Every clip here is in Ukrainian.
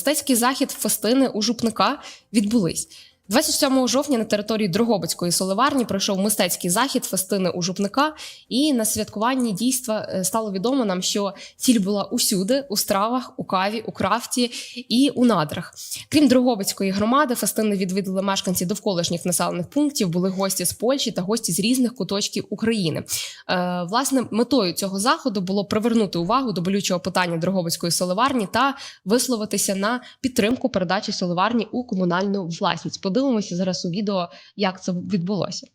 Мистецький захід фестини у жупника відбулись. 27 жовтня на території Дрогобицької соливарні пройшов мистецький захід фестини у жупника. І на святкуванні дійства е, стало відомо нам, що ціль була усюди: у стравах, у каві, у крафті і у надрах. Крім Дрогобицької громади, фестини відвідали мешканці довколишніх населених пунктів, були гості з Польщі та гості з різних куточків України. Е, власне, метою цього заходу було привернути увагу до болючого питання Дрогобицької соливарні та висловитися на підтримку передачі соливарні у комунальну власність. Подивимося зараз у відео, як це відбулося.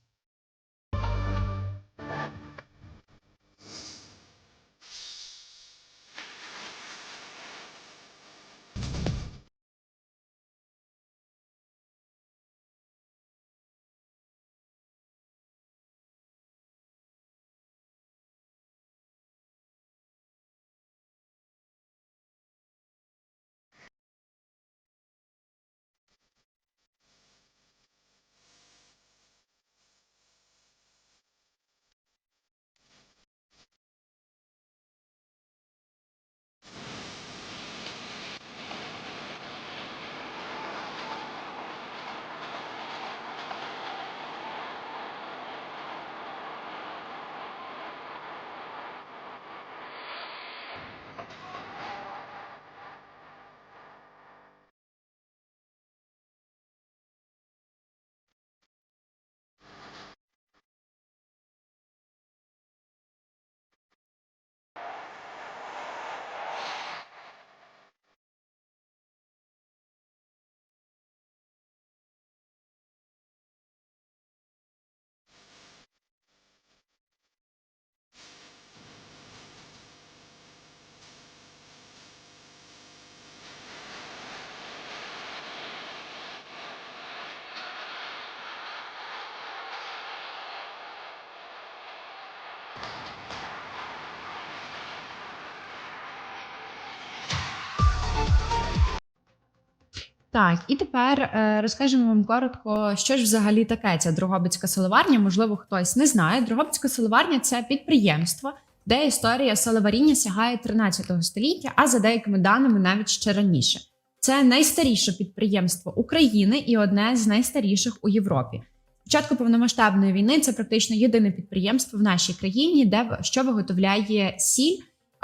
Так, і тепер е, розкажемо вам коротко, що ж взагалі таке ця Дрогобицька соливарня. Можливо, хтось не знає. Дрогобицька соливарня це підприємство, де історія соливаріння сягає 13 століття, а за деякими даними навіть ще раніше. Це найстаріше підприємство України і одне з найстаріших у Європі. Початку повномасштабної війни це практично єдине підприємство в нашій країні, де що виготовляє сіль.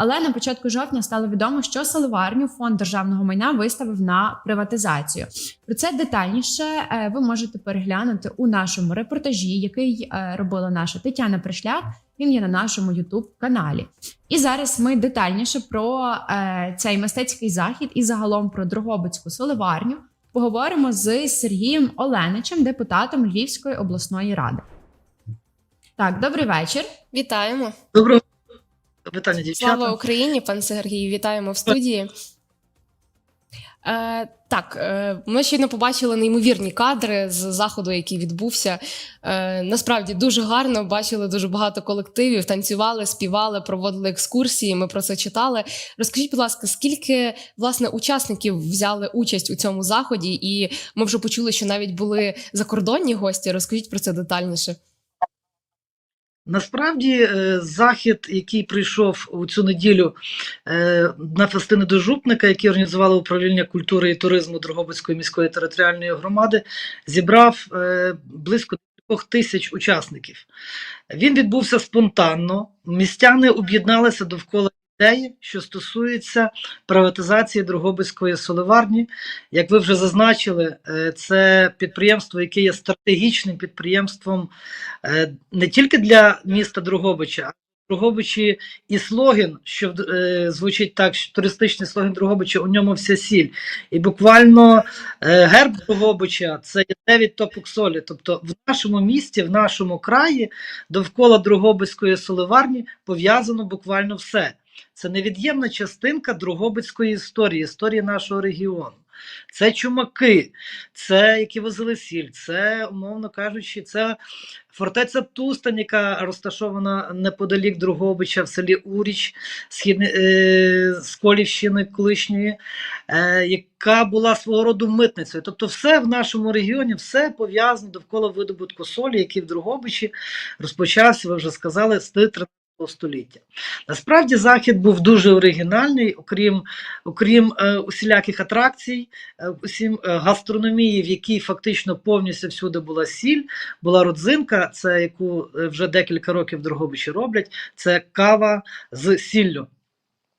Але на початку жовтня стало відомо, що соливарню фонд державного майна виставив на приватизацію. Про це детальніше е, ви можете переглянути у нашому репортажі, який е, робила наша Тетяна Пришляк. Він є на нашому youtube каналі. І зараз ми детальніше про е, цей мистецький захід і загалом про Дрогобицьку соливарню поговоримо з Сергієм Оленичем, депутатом Львівської обласної ради. Так, добрий вечір. Вітаємо! Доброго питання, дівчата. Слава Україні, пан Сергій! Вітаємо в студії. Е, так, е, ми щойно побачили неймовірні кадри з заходу, який відбувся. Е, насправді дуже гарно. Бачили дуже багато колективів, танцювали, співали, проводили екскурсії. Ми про це читали. Розкажіть, будь ласка, скільки власне учасників взяли участь у цьому заході? І ми вже почули, що навіть були закордонні гості. Розкажіть про це детальніше. Насправді, е, захід, який прийшов у цю неділю е, на фестини до жупника, який організувало управління культури і туризму Дрогобицької міської територіальної громади, зібрав е, близько двох тисяч учасників. Він відбувся спонтанно. Містяни об'єдналися довкола ідеї, що стосується приватизації Дрогобицької соливарні. Як ви вже зазначили, е, це підприємство, яке є стратегічним підприємством е, не тільки для міста Дрогобича, а в Дрогобичі і слогін, що е, звучить так, що туристичний слогін Дрогобича, у ньому вся сіль. І буквально герб Дрогобича це є 9 топок солі. Тобто в нашому місті, в нашому краї, довкола Дрогобицької соливарні пов'язано буквально все. Це невід'ємна частинка Дрогобицької історії, історії нашого регіону. Це чумаки, це які возили сіль, це, умовно кажучи, це фортеця Тустань, яка розташована неподалік Другобича в селі Уріч, східне, е, з Колівщини колишньої, е, яка була свого роду митницею. Тобто, все в нашому регіоні, все пов'язано довкола видобутку солі, який в Другобичі розпочався, ви вже сказали, з 13 століття. Насправді захід був дуже оригінальний, окрім, окрім е, усіляких атракцій, е, усім е, гастрономії, в якій фактично повністю всюди була сіль, була родзинка, це яку е, вже декілька років в Дрогобичі роблять, це кава з сіллю.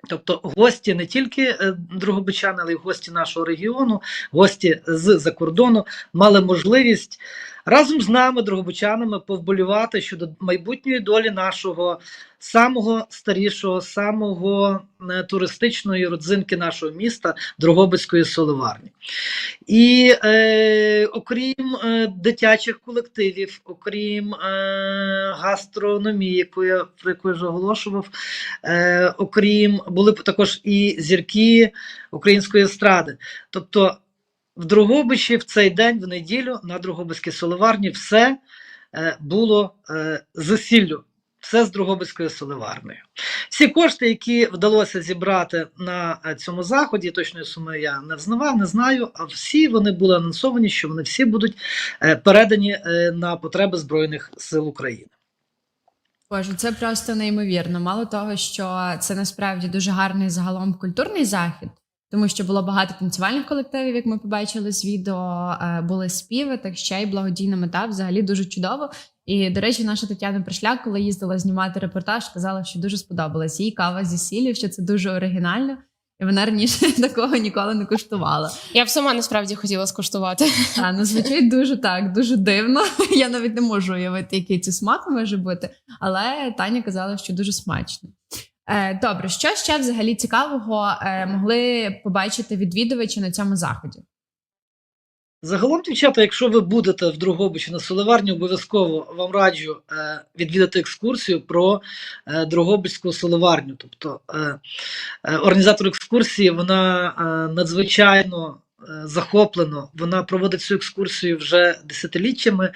Тобто гості не тільки е, дрогобичани, але й гості нашого регіону, гості з-за кордону мали можливість разом з нами, дрогобичанами, повболівати щодо майбутньої долі нашого самого старішого, самого е, туристичної родзинки нашого міста Дрогобицької соливарні. І е, окрім е, дитячих колективів, окрім е, гастрономії, яку я про яку я вже оголошував, е, окрім були також і зірки української естради. Тобто в Дрогобичі в цей день, в неділю, на Дрогобицькій соливарні все е, було е, з сіллю. Все з Дрогобицькою соливарнею. Всі кошти, які вдалося зібрати на е, цьому заході, точної суми я не взнавав, не знаю. А всі вони були анонсовані, що вони всі будуть е, передані е, на потреби Збройних сил України. Боже, це просто неймовірно. Мало того, що це насправді дуже гарний загалом культурний захід, тому що було багато танцювальних колективів, як ми побачили з відео, були співи, так ще й благодійна мета. Взагалі дуже чудово. І до речі, наша Тетяна Пришляк, коли їздила знімати репортаж, сказала, що дуже сподобалась їй кава зі сіллю, що це дуже оригінально. І вона раніше такого ніколи не куштувала. Я б сама насправді хотіла скуштувати. А, ну звучить дуже так, дуже дивно. Я навіть не можу уявити, який це смак може бути. Але Таня казала, що дуже смачно. Е, добре, що ще взагалі цікавого е, могли побачити відвідувачі на цьому заході? Загалом, дівчата, якщо ви будете в Другобичі на Соливарні, обов'язково вам раджу е, відвідати екскурсію про е, Другобичську соливарню. Тобто е, е, організатор екскурсії вона е, надзвичайно е, захоплено. Вона проводить цю екскурсію вже десятиліттями.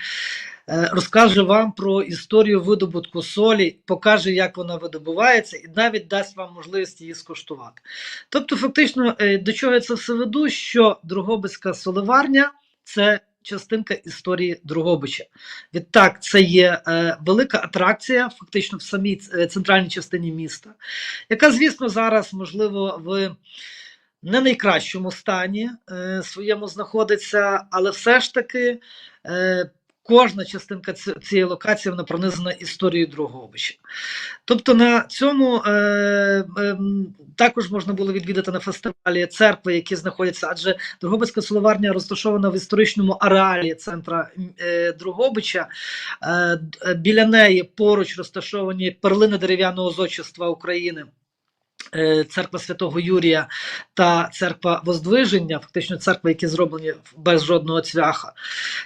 Е, Розкаже вам про історію видобутку солі, покаже, як вона видобувається, і навіть дасть вам можливість її скуштувати. Тобто, фактично, е, до чого я це все веду, що Дрогобицька соливарня це частинка історії Дрогобича. Відтак, це є е, велика атракція, фактично в самій центральній частині міста, яка, звісно, зараз, можливо, в не найкращому стані е, своєму знаходиться, але все ж таки. Е, Кожна частинка цієї локації вона пронизана історією Дрогобича. Тобто на цьому е, е, також можна було відвідати на фестивалі церкви, які знаходяться, адже Дрогобицька соловарня розташована в історичному ареалі центра е, Дрогобича. Е, е, біля неї поруч розташовані перлини дерев'яного зодчества України. Е, Церква Святого Юрія та церква Воздвиження, фактично церкви, які зроблені без жодного цвяха,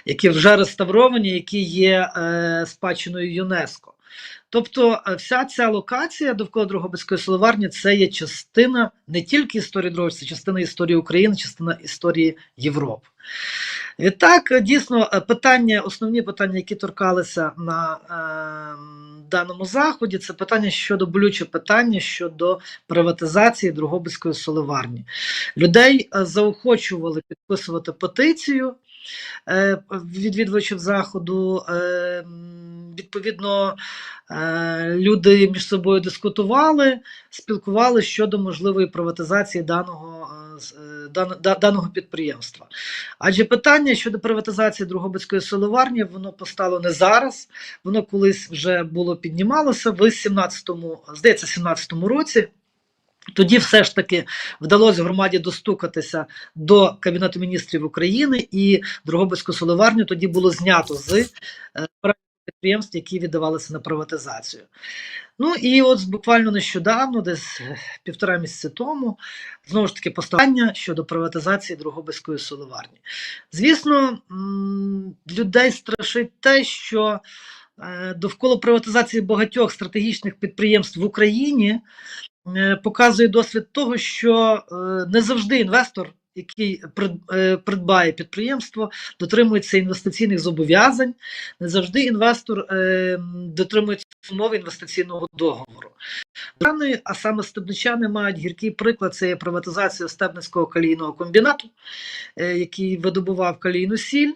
які вже реставровані, які є е, спадщиною ЮНЕСКО. Тобто е, вся ця локація довкола Дрогобицької соливарні це є частина не тільки історії Дрогобича, це частина історії України, частина історії Європи. Відтак, е, дійсно, е, питання, основні питання, які торкалися на е, даному заході, це питання щодо болюче питання щодо приватизації Дрогобицької соливарні. Людей заохочували підписувати петицію е, відвідувачів заходу. Е, відповідно, е, люди між собою дискутували, спілкувалися щодо можливої приватизації даного, даного підприємства. Адже питання щодо приватизації Другобицької соливарні воно постало не зараз, воно колись вже було піднімалося в 17-му, здається, 17-му році. Тоді все ж таки вдалося громаді достукатися до Кабінету міністрів України, і Дрогобицьку соливарню тоді було знято з е, підприємств, які віддавалися на приватизацію. Ну і от буквально нещодавно, десь е, півтора місяці тому, знову ж таки поставлення щодо приватизації Дрогобицької соливарні. Звісно, людей страшить те, що е, довкола приватизації багатьох стратегічних підприємств в Україні показує досвід того, що е, не завжди інвестор, який е, придбає підприємство, дотримується інвестиційних зобов'язань, не завжди інвестор е, дотримується умов інвестиційного договору. А саме стебничани мають гіркий приклад це є приватизація Стебницького калійного комбінату, е, який видобував калійну сіль.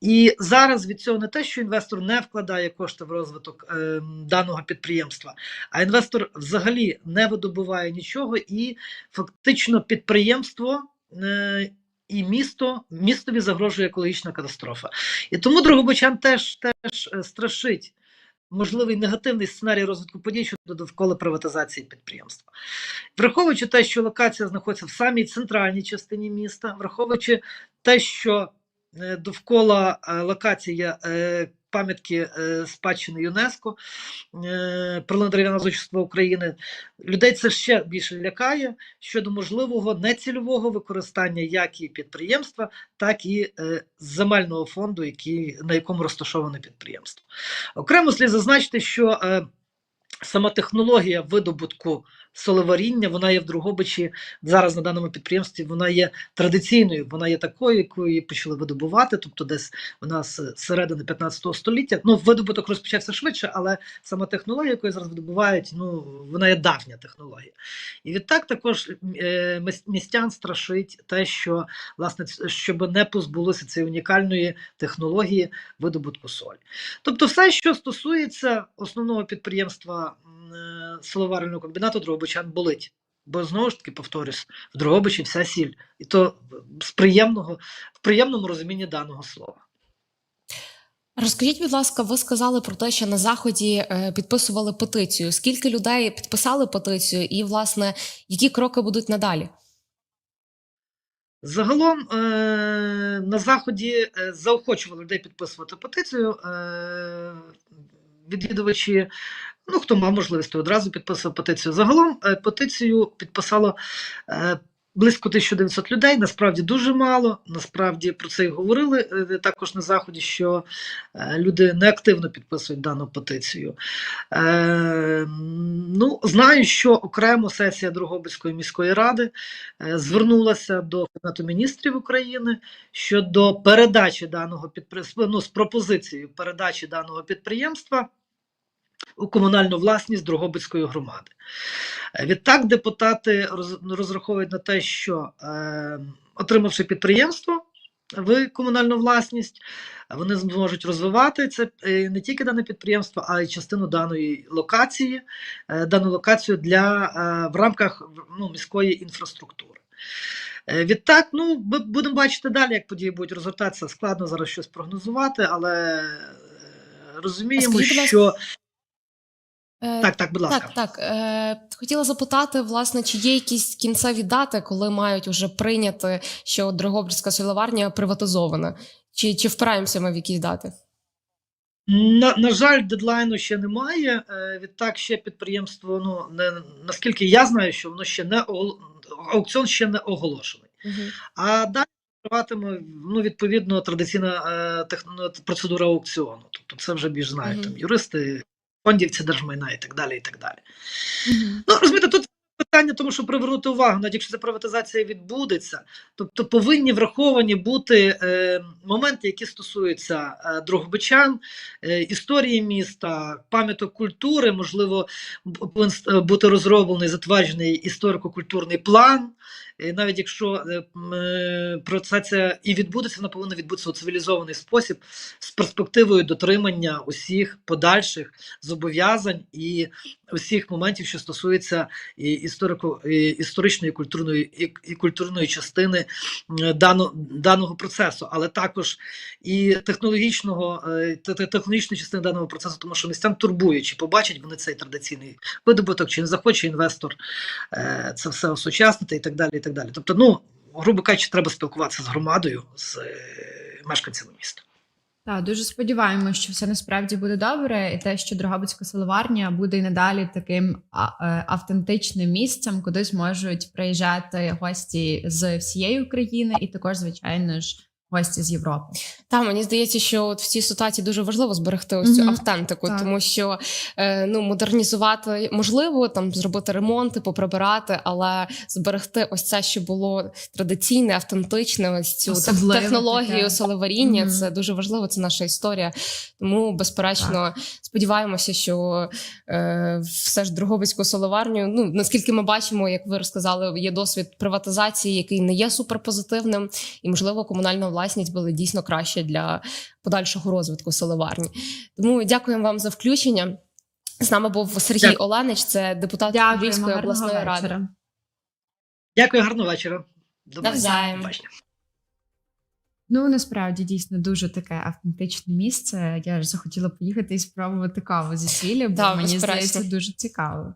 І зараз від цього не те, що інвестор не вкладає кошти в розвиток е, даного підприємства, а інвестор взагалі не видобуває нічого, і фактично підприємство. Е, і місто містові загрожує екологічна катастрофа. І тому Дрогобичан теж теж е, страшить можливий негативний сценарій розвитку подій щодо довкола приватизації підприємства. Враховуючи те, що локація знаходиться в самій центральній частині міста, враховуючи те, що довкола е, локації е, пам'ятки е, спадщини ЮНЕСКО, е, природно дерев'яного зодчества України, людей це ще більше лякає щодо можливого нецільового використання як і підприємства, так і е, земельного фонду, який, на якому розташоване підприємство. Окремо слід зазначити, що е, сама технологія видобутку солеваріння, вона є в Другобичі зараз на даному підприємстві, вона є традиційною, вона є такою, її почали видобувати, тобто десь вона з середини 15 століття. Ну, видобуток розпочався швидше, але сама технологія, яку зараз видобувають, ну вона є давня технологія. І відтак також е, містян страшить те, що власне щоб не позбулося цієї унікальної технології видобутку солі. Тобто, все, що стосується основного підприємства е, комбінату Дрогобичан болить. Бо знову ж таки повторюсь, в Дрогобичі вся сіль, і то з приємного, в приємному розумінні даного слова. Розкажіть, будь ласка, ви сказали про те, що на заході е, підписували петицію. Скільки людей підписали петицію, і власне які кроки будуть надалі? Загалом е, на заході заохочували людей підписувати петицію. Відвідувачі, ну хто мав можливість, той одразу підписував петицію. Загалом е, петицію підписало е, близько 1900 людей. Насправді дуже мало. Насправді про це і говорили е, також на заході, що люди неактивно підписують дану петицію. Ну, знаю, що окремо сесія Дрогобицької міської ради звернулася до Кабінету міністрів України щодо передачі даного підприємства, ну, з пропозицією передачі даного підприємства у комунальну власність Дрогобицької громади. Е, Відтак депутати розраховують на те, що е, отримавши підприємство в комунальну власність, вони зможуть розвивати це е, не тільки дане підприємство, а й частину даної локації, е, дану локацію для е, в рамках ну, міської інфраструктури. Е, Відтак, ну ми будемо бачити далі, як події будуть розвертатися. Складно зараз щось прогнозувати, але розуміємо, що так, так, будь ласка. Так, так. Е, хотіла запитати, власне, чи є якісь кінцеві дати, коли мають уже прийняти, що Дрогобицька солеварня приватизована? Чи, чи впираємося ми в якісь дати? На, на жаль, дедлайну ще немає. Е, Відтак ще підприємство, ну не наскільки я знаю, що воно ще не аукціон ще не оголошений. Угу. А далі триватиме ну, відповідно традиційна е, техно, процедура аукціону. Тобто це вже більш знають Мгм. там юристи, фондівці держмайна і так далі. і так далі. Ну, розумієте, тут питання, тому що привернути увагу, навіть якщо ця приватизація відбудеться, тобто повинні враховані бути е, моменти, які стосуються е, Дрогобичан, е, історії міста, пам'яток культури, можливо, повинен е, бути розроблений, затверджений історико-культурний план. І навіть якщо е, е, процесія і відбудеться, вона повинна відбутися у цивілізований спосіб з перспективою дотримання усіх подальших зобов'язань і усіх моментів, що стосуються історико історичної культурної і, і культурної частини дано, даного процесу, але також і технологічного е, те- те- технологічної частини даного процесу, тому що містян турбує, чи побачать вони цей традиційний видобуток, чи не захоче інвестор е, це все осучаснити і так далі. Так далі. Тобто, ну грубо кажучи, треба спілкуватися з громадою, з е, мешканцями міста. Так, дуже сподіваємося, що все насправді буде добре, і те, що Дрогобицька соловарня буде і надалі таким е, автентичним місцем, куди зможуть приїжджати гості з всієї України, і також, звичайно ж, гості з Європи. Та мені здається, що от в цій ситуації дуже важливо зберегти ось цю Мгм. автентику, Так. тому що е, ну модернізувати можливо, там зробити ремонти, поприбирати, але зберегти ось це, що було традиційне, автентичне, ось цю Особливе технологію таке. солеваріння. Мгм. Це дуже важливо. Це наша історія. Тому, безперечно, сподіваємося, що е, все ж Дрогобицьку солеварню. Ну наскільки ми бачимо, як ви розказали, є досвід приватизації, який не є суперпозитивним, і можливо комунальна власність була дійсно краще для подальшого розвитку селеварні. Тому дякуємо вам за включення. З нами був Сергій Дякую. Оленич, це депутат Львівської обласної ради. вечора. Дякую, гарного вечора. До Навзаєм. Ну насправді дійсно дуже таке автентичне місце. Я ж захотіла поїхати і спробувати каву зі свілі, бо Так, мені здається дуже цікаво.